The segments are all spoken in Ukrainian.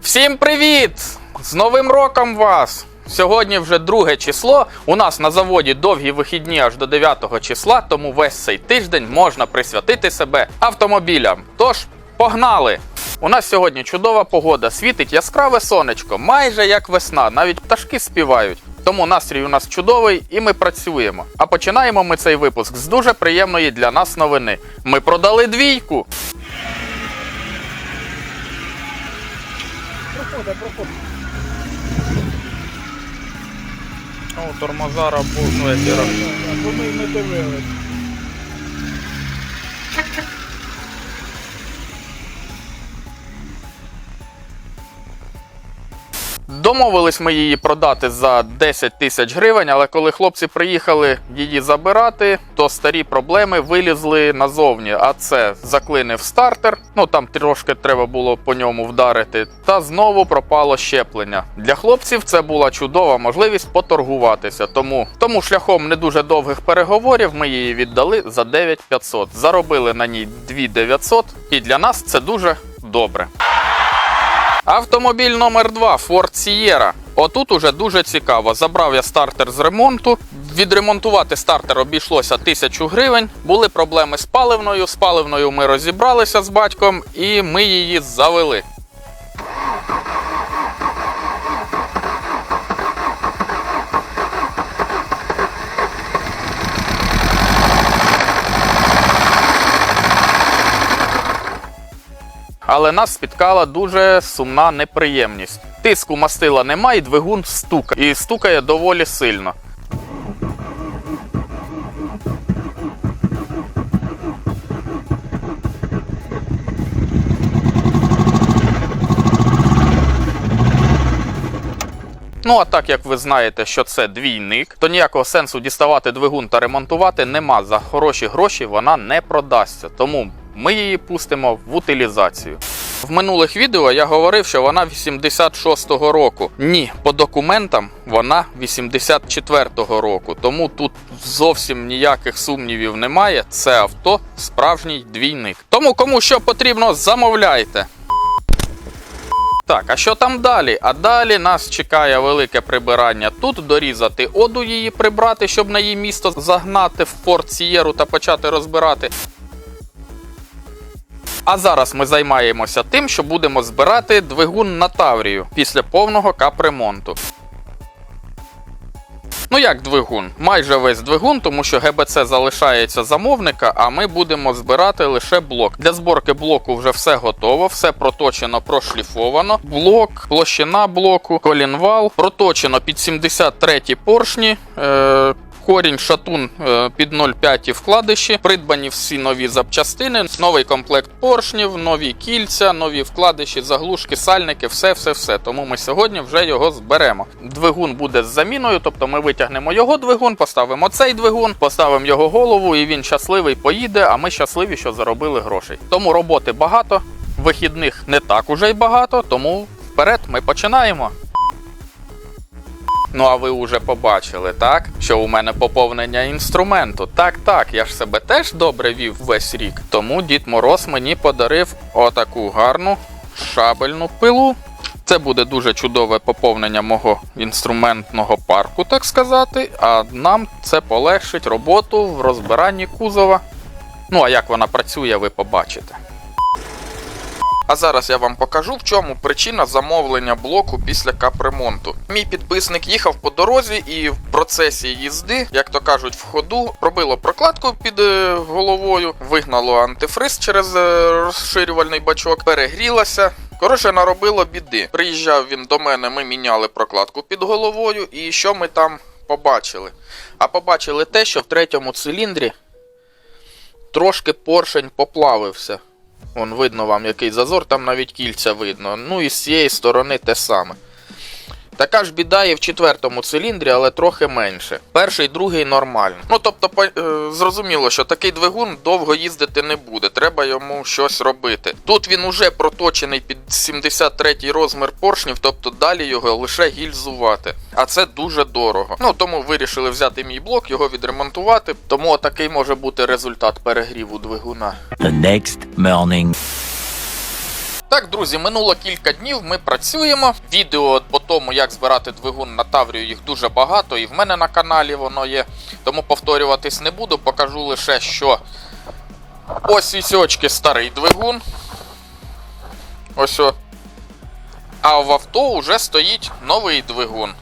Всім привіт! З Новим роком вас! Сьогодні вже друге число. У нас на заводі довгі вихідні аж до 9 числа, тому весь цей тиждень можна присвятити себе автомобілям. Тож, погнали! У нас сьогодні чудова погода, світить яскраве сонечко, майже як весна, навіть пташки співають. Тому настрій у нас чудовий і ми працюємо. А починаємо ми цей випуск з дуже приємної для нас новини. Ми продали двійку. О, тормоза работают. Бо ми не дивились. Домовились ми її продати за 10 тисяч гривень, але коли хлопці приїхали її забирати, то старі проблеми вилізли назовні. А це заклинив стартер, ну там трошки треба було по ньому вдарити, та знову пропало щеплення. Для хлопців це була чудова можливість поторгуватися. Тому, тому шляхом не дуже довгих переговорів ми її віддали за 9500. Заробили на ній 2900, і для нас це дуже добре. Автомобіль номер 2 Ford Sierra. Отут уже дуже цікаво. Забрав я стартер з ремонту. Відремонтувати стартер обійшлося 1000 гривень. Були проблеми з паливною. З паливною ми розібралися з батьком і ми її завели. Але нас спіткала дуже сумна неприємність. Тиску мастила немає, і двигун стукає. І стукає доволі сильно. Ну а так як ви знаєте, що це двійник, то ніякого сенсу діставати двигун та ремонтувати нема. За хороші гроші вона не продасться. Тому ми її пустимо в утилізацію. В минулих відео я говорив, що вона 86-го року. Ні, по документам вона 84-го року. Тому тут зовсім ніяких сумнівів немає. Це авто справжній двійник. Тому кому що потрібно, замовляйте. Так, а що там далі? А далі нас чекає велике прибирання. Тут дорізати оду її прибрати, щоб на її місто загнати в Форт Сієру та почати розбирати. А зараз ми займаємося тим, що будемо збирати двигун на Таврію після повного капремонту. Ну як двигун? Майже весь двигун, тому що ГБЦ залишається замовника, а ми будемо збирати лише блок. Для зборки блоку вже все готово, все проточено, прошліфовано. Блок, площина блоку, колінвал, проточено під 73 поршні. Е- Корінь шатун е, під 0,5 вкладиші, придбані всі нові запчастини, новий комплект поршнів, нові кільця, нові вкладиші, заглушки, сальники, все, все, все. Тому ми сьогодні вже його зберемо. Двигун буде з заміною, тобто ми витягнемо його двигун, поставимо цей двигун, поставимо його голову, і він щасливий поїде. А ми щасливі, що заробили грошей. Тому роботи багато, вихідних не так уже й багато. Тому вперед ми починаємо. Ну, а ви вже побачили, так? Що у мене поповнення інструменту. Так, так, я ж себе теж добре вів весь рік. Тому Дід Мороз мені подарив отаку гарну шабельну пилу. Це буде дуже чудове поповнення мого інструментного парку, так сказати. А нам це полегшить роботу в розбиранні кузова. Ну, а як вона працює, ви побачите. А зараз я вам покажу, в чому причина замовлення блоку після капремонту. Мій підписник їхав по дорозі і в процесі їзди, як то кажуть, в ходу робило прокладку під е, головою, вигнало антифриз через е, розширювальний бачок, перегрілася. Коротше, наробило біди. Приїжджав він до мене, ми міняли прокладку під головою, і що ми там побачили? А побачили те, що в третьому циліндрі трошки поршень поплавився. Вон видно вам який зазор, там навіть кільця видно. Ну і з цієї сторони те саме. Така ж біда є в четвертому циліндрі, але трохи менше. Перший, другий нормально. Ну тобто, по- е, зрозуміло, що такий двигун довго їздити не буде, треба йому щось робити. Тут він уже проточений під 73-й розмір поршнів, тобто далі його лише гільзувати. А це дуже дорого. Ну тому вирішили взяти мій блок, його відремонтувати. Тому такий може бути результат перегріву двигуна. The next morning. Так, друзі, минуло кілька днів. Ми працюємо. Відео по тому, як збирати двигун на Таврію, їх дуже багато, і в мене на каналі воно є. Тому повторюватись не буду. Покажу лише, що ось вісьочки старий двигун. Ось о. А в авто вже стоїть новий двигун.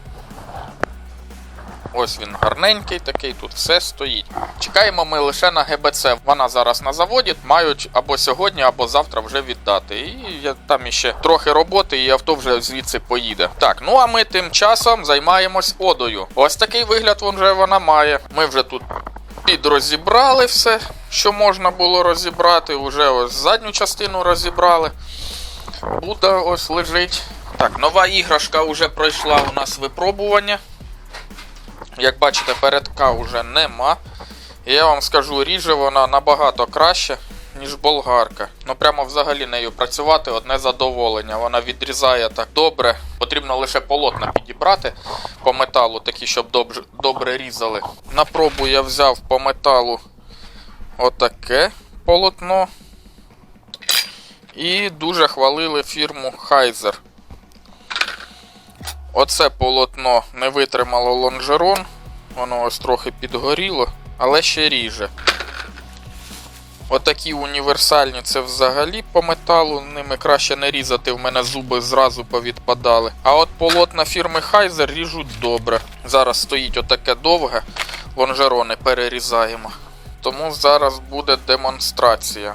Ось він гарненький такий, тут все стоїть. Чекаємо ми лише на ГБЦ. Вона зараз на заводі, мають або сьогодні, або завтра вже віддати. І я- там іще трохи роботи, і авто вже звідси поїде. Так, ну а ми тим часом займаємось одою. Ось такий вигляд вже вона має. Ми вже тут підрозібрали все, що можна було розібрати. Уже ось задню частину розібрали. Буда ось лежить. Так, нова іграшка вже пройшла у нас випробування. Як бачите, передка вже нема. Я вам скажу, ріже вона набагато краще, ніж болгарка. Ну прямо взагалі нею працювати одне задоволення. Вона відрізає так добре. Потрібно лише полотна підібрати по металу, такі, щоб добре, добре різали. На пробу я взяв по металу отаке полотно. І дуже хвалили фірму Хайзер. Оце полотно не витримало лонжерон, воно ось трохи підгоріло, але ще ріже. Отакі універсальні це взагалі по металу, ними краще не різати, в мене зуби зразу повідпадали. А от полотна фірми Хайзер ріжуть добре. Зараз стоїть отаке довге, лонжерони перерізаємо. Тому зараз буде демонстрація.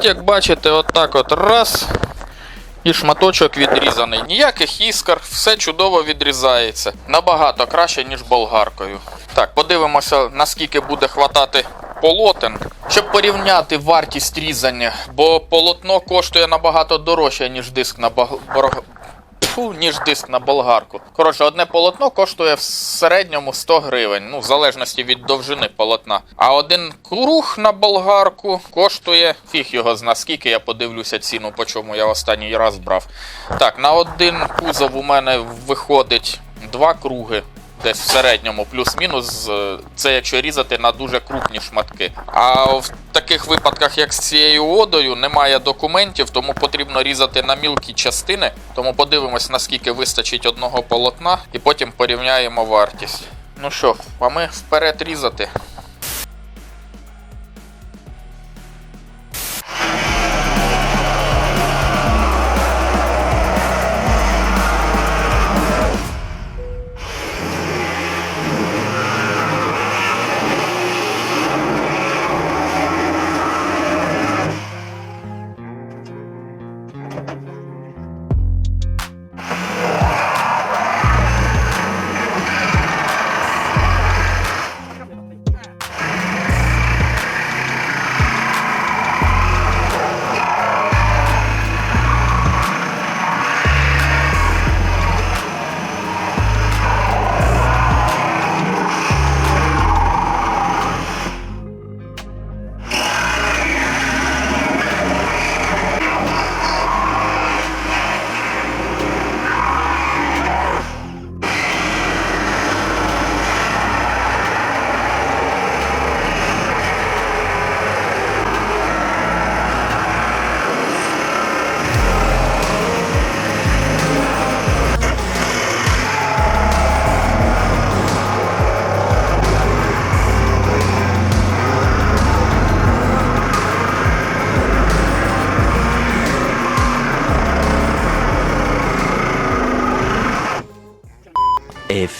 От як бачите, отак от раз. І шматочок відрізаний. Ніяких іскр, все чудово відрізається. Набагато краще, ніж болгаркою. Так, подивимося, наскільки буде хватати полотен, щоб порівняти вартість різання, бо полотно коштує набагато дорожче, ніж диск на Фу, ніж диск на болгарку. Коротше, одне полотно коштує в середньому 100 гривень, ну, в залежності від довжини полотна. А один круг на болгарку коштує фіг його зна скільки, я подивлюся ціну, по чому я останній раз брав. Так, на один кузов у мене виходить два круги. Десь в середньому плюс-мінус, це якщо різати на дуже крупні шматки. А в таких випадках, як з цією одою, немає документів, тому потрібно різати на мілкі частини. Тому подивимось, наскільки вистачить одного полотна, і потім порівняємо вартість. Ну що, а ми вперед різати.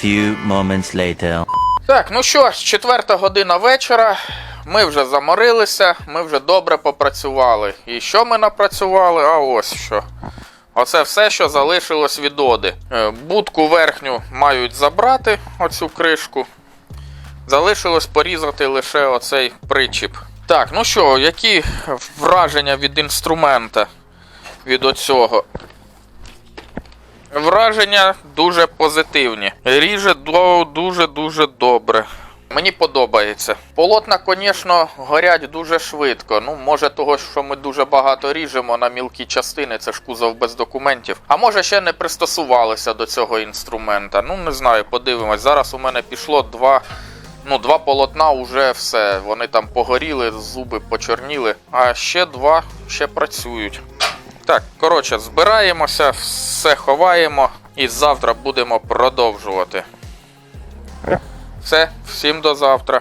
Few moments later. Так, ну що ж, четверта година вечора. Ми вже заморилися, ми вже добре попрацювали. І що ми напрацювали? А ось що. Оце все, що залишилось від оди. Е, Будку верхню мають забрати, оцю кришку. Залишилось порізати лише оцей причіп. Так, ну що, які враження від інструмента від оцього? Враження дуже позитивні. Ріже дуже-дуже добре. Мені подобається. Полотна, звісно, горять дуже швидко. Ну, може, того, що ми дуже багато ріжемо на мілкі частини, це ж кузов без документів. А може, ще не пристосувалися до цього інструмента. Ну, не знаю, подивимось. Зараз у мене пішло два. Ну, два полотна вже все. Вони там погоріли, зуби почорніли. А ще два ще працюють. Так, коротше, збираємося, все ховаємо і завтра будемо продовжувати. Все, всім до завтра.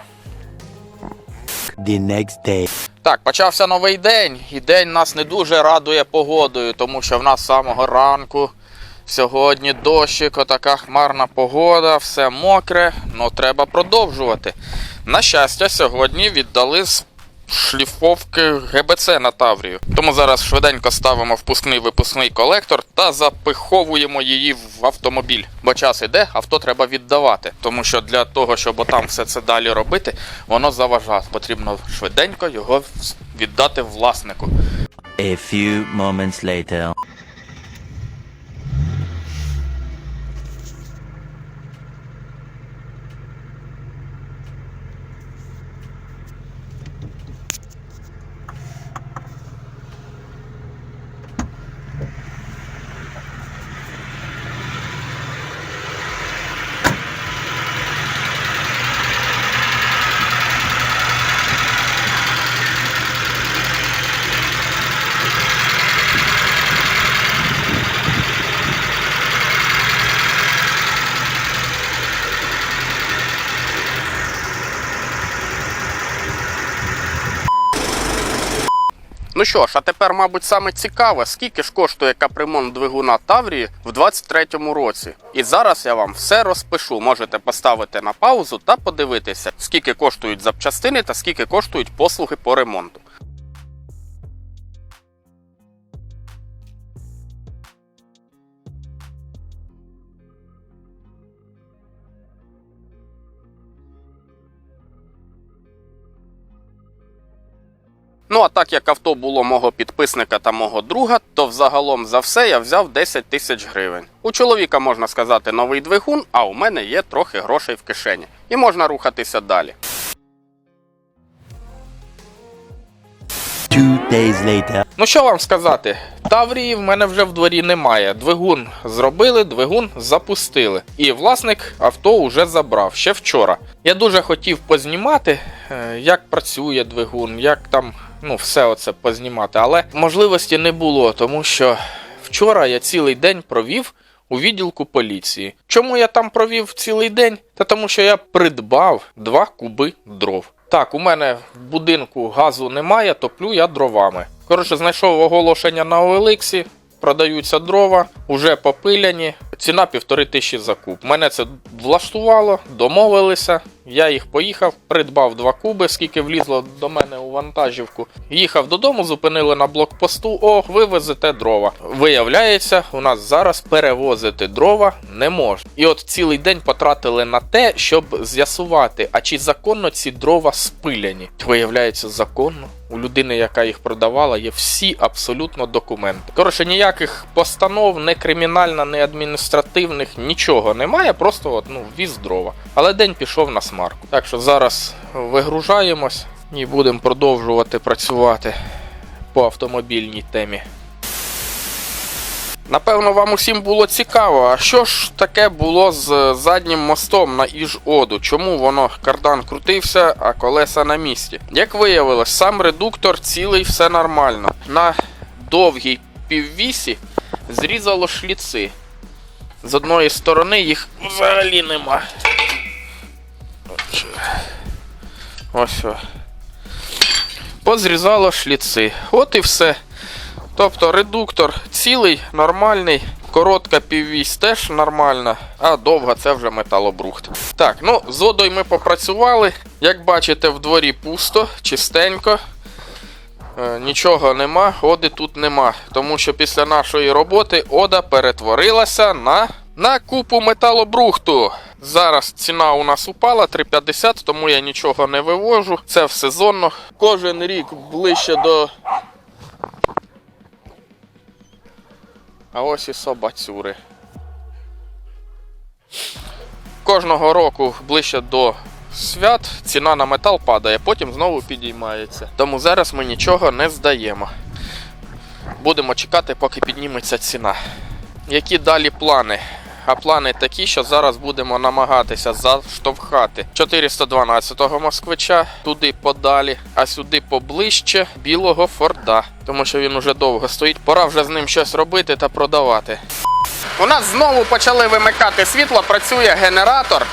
The next day. Так, почався новий день, і день нас не дуже радує погодою, тому що в нас з самого ранку сьогодні дощик, отака хмарна погода, все мокре, ну треба продовжувати. На щастя, сьогодні віддали з шліфовки ГБЦ на Таврію. Тому зараз швиденько ставимо впускний випускний колектор та запиховуємо її в автомобіль. Бо час іде, авто треба віддавати. Тому що для того, щоб отам все це далі робити, воно заважає. Потрібно швиденько його віддати власнику. A few moments later. Що ж, а тепер, мабуть, саме цікаве, скільки ж коштує капремонт двигуна Таврії в 23-му році. І зараз я вам все розпишу. Можете поставити на паузу та подивитися, скільки коштують запчастини та скільки коштують послуги по ремонту. Ну а так як авто було мого підписника та мого друга, то взагалом за все я взяв 10 тисяч гривень. У чоловіка можна сказати новий двигун, а у мене є трохи грошей в кишені. І можна рухатися далі. Two days later. Ну що вам сказати? Таврії в мене вже в дворі немає. Двигун зробили, двигун запустили. І власник авто вже забрав ще вчора. Я дуже хотів познімати, е, як працює двигун, як там ну, все оце познімати, але можливості не було, тому що вчора я цілий день провів у відділку поліції. Чому я там провів цілий день? Та тому що я придбав два куби дров. Так, у мене в будинку газу немає, топлю я дровами. Коротше, знайшов оголошення на OLX, продаються дрова, уже попиляні. Ціна півтори тисячі за куб. Мене це влаштувало, домовилися. Я їх поїхав, придбав два куби, скільки влізло до мене у вантажівку. Їхав додому, зупинили на блокпосту. О, ви везете дрова. Виявляється, у нас зараз перевозити дрова не можна. І от цілий день потратили на те, щоб з'ясувати, а чи законно ці дрова спиляні. Виявляється, законно. У людини, яка їх продавала, є всі абсолютно документи. Коротше, ніяких постанов, не кримінально, не адміністративних, нічого немає, просто от, ну, віз дрова. Але день пішов на смарку. Так що зараз вигружаємось і будемо продовжувати працювати по автомобільній темі. Напевно, вам усім було цікаво, а що ж таке було з заднім мостом на Іж-Оду? Чому воно кардан крутився, а колеса на місці? Як виявилось, сам редуктор цілий, все нормально. На довгій піввісі зрізало шліци. З одної сторони їх взагалі нема. Ось. Позрізало шліци. От і все. Тобто редуктор цілий, нормальний, Коротка піввісь теж нормальна, а довга це вже металобрухт. Так, ну з водою ми попрацювали. Як бачите, в дворі пусто, чистенько. Е, Нічого нема, оди тут нема. Тому що після нашої роботи ода перетворилася на, на купу металобрухту. Зараз ціна у нас упала 3,50, тому я нічого не вивожу. Це в сезонно. Кожен рік ближче до. А ось і собацюри. Кожного року ближче до свят ціна на метал падає, потім знову підіймається. Тому зараз ми нічого не здаємо. Будемо чекати, поки підніметься ціна. Які далі плани? А плани такі, що зараз будемо намагатися заштовхати 412-го москвича туди подалі, а сюди поближче білого Форда, тому що він уже довго стоїть. Пора вже з ним щось робити та продавати. У нас знову почали вимикати світло, працює генератор.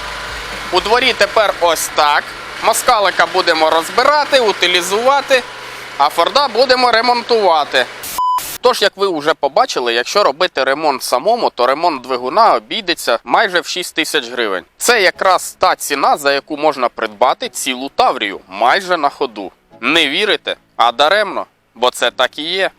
У дворі тепер ось так. Москалика будемо розбирати, утилізувати, а Форда будемо ремонтувати. Тож, як ви вже побачили, якщо робити ремонт самому, то ремонт двигуна обійдеться майже в 6 тисяч гривень. Це якраз та ціна, за яку можна придбати цілу Таврію майже на ходу. Не вірите? А даремно, бо це так і є.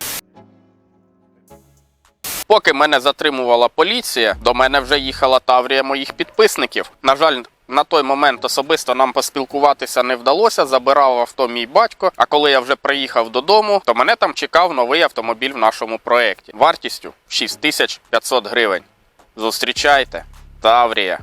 Поки мене затримувала поліція, до мене вже їхала Таврія моїх підписників. На жаль, на той момент особисто нам поспілкуватися не вдалося. Забирав авто мій батько. А коли я вже приїхав додому, то мене там чекав новий автомобіль в нашому проєкті вартістю 6500 гривень. Зустрічайте, Таврія.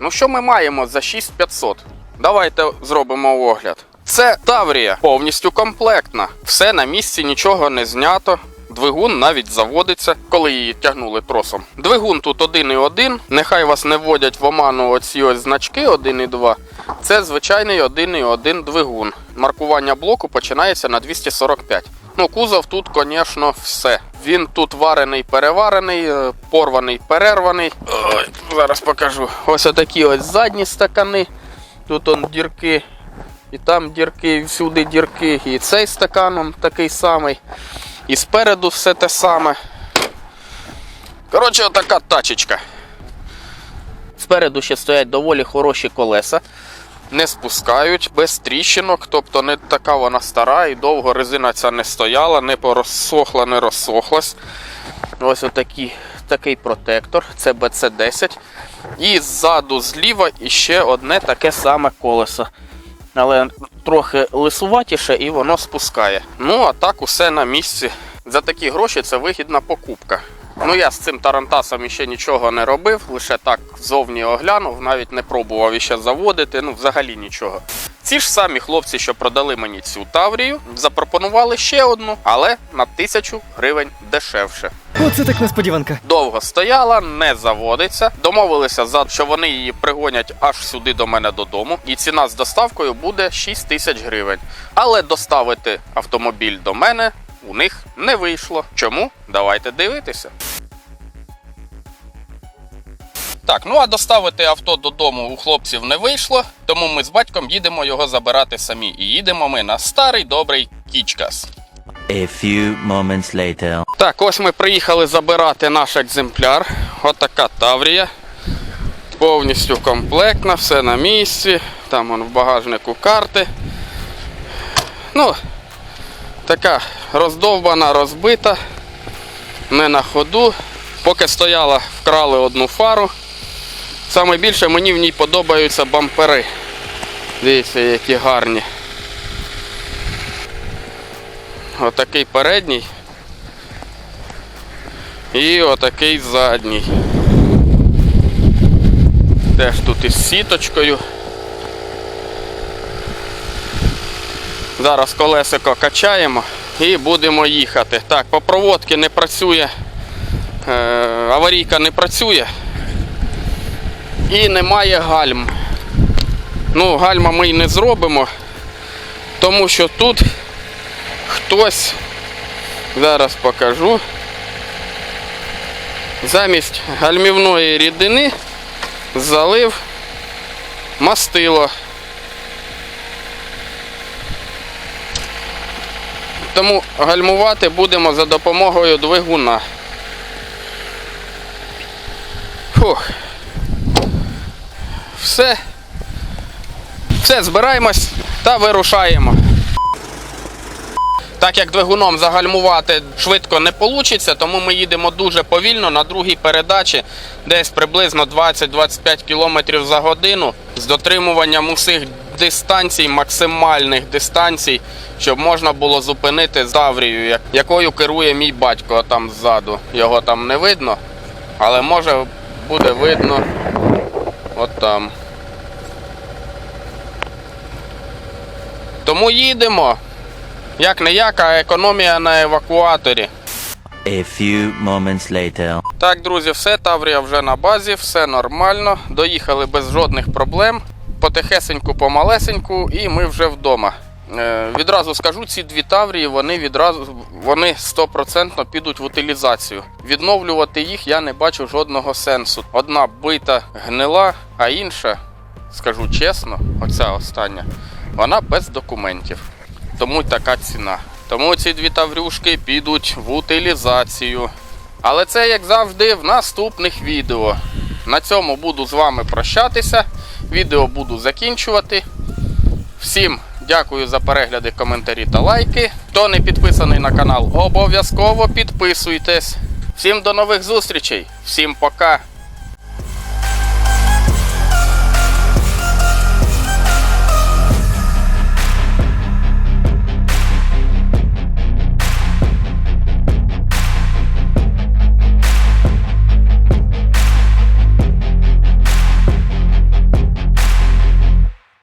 Ну що ми маємо за 6500? Давайте зробимо огляд. Це Таврія, повністю комплектна. Все на місці, нічого не знято. Двигун навіть заводиться, коли її тягнули тросом. Двигун тут 1,1. Нехай вас не вводять в оману оці ось значки 1,2. Це звичайний 1,1 двигун. Маркування блоку починається на 245. Ну, кузов тут, звісно, все. Він тут варений, переварений, е, порваний, перерваний. Ой, зараз покажу. Ось отакі ось задні стакани. Тут он дірки, і там дірки, і всюди дірки. І цей стакан он такий самий. І спереду все те саме. Коротше, отака тачечка. Спереду ще стоять доволі хороші колеса. Не спускають без тріщинок, тобто не така вона стара і довго резина ця не стояла, не порозсохла, не розсохлась. Ось отакий такий протектор, це BC10. І ззаду зліва іще одне таке саме колесо. Але трохи лисуватіше і воно спускає. Ну, а так усе на місці. За такі гроші це вигідна покупка. Ну, я з цим тарантасом іще нічого не робив, лише так зовні оглянув, навіть не пробував іще заводити, ну взагалі нічого. Ці ж самі хлопці, що продали мені цю Таврію, запропонували ще одну, але на тисячу гривень дешевше. Оце так несподіванка. Довго стояла, не заводиться. Домовилися, за що вони її пригонять аж сюди до мене додому. І ціна з доставкою буде 6 тисяч гривень. Але доставити автомобіль до мене у них не вийшло. Чому? Давайте дивитися. Так, ну а доставити авто додому у хлопців не вийшло, тому ми з батьком їдемо його забирати самі. І їдемо ми на старий добрий Кічкас. A few moments later. Так, ось ми приїхали забирати наш екземпляр. Отака Таврія. Повністю комплектна, все на місці. Там он в багажнику карти. Ну, така роздовбана, розбита. Не на ходу. Поки стояла, вкрали одну фару. Саме більше мені в ній подобаються бампери. Дивіться, які гарні. Отакий передній. І отакий задній. Теж тут із сіточкою. Зараз колесико качаємо і будемо їхати. Так, по проводці не працює е, аварійка не працює і немає гальм. Ну, гальма ми й не зробимо, тому що тут хтось, зараз покажу, замість гальмівної рідини залив мастило. Тому гальмувати будемо за допомогою двигуна. Фух. Все. Все, збираємось та вирушаємо. Так як двигуном загальмувати швидко не вийде, тому ми їдемо дуже повільно на другій передачі, десь приблизно 20-25 км за годину з дотримуванням усіх дистанцій, максимальних дистанцій, щоб можна було зупинити Таврію, як- якою керує мій батько там ззаду. Його там не видно, але може буде видно от там. Тому їдемо. Як не як, а економія на евакуаторі. A few moments later. Так, друзі, все, Таврія вже на базі, все нормально. Доїхали без жодних проблем. Потихесеньку, помалесеньку, і ми вже вдома. Е, відразу скажу, ці дві Таврії вони відразу вони 100% підуть в утилізацію. Відновлювати їх я не бачу жодного сенсу. Одна бита гнила, а інша, скажу чесно, оця остання, вона без документів. Тому така ціна. Тому ці дві таврюшки підуть в утилізацію. Але це, як завжди, в наступних відео. На цьому буду з вами прощатися. Відео буду закінчувати. Всім дякую за перегляди, коментарі та лайки. Хто не підписаний на канал, обов'язково підписуйтесь. Всім до нових зустрічей. Всім пока.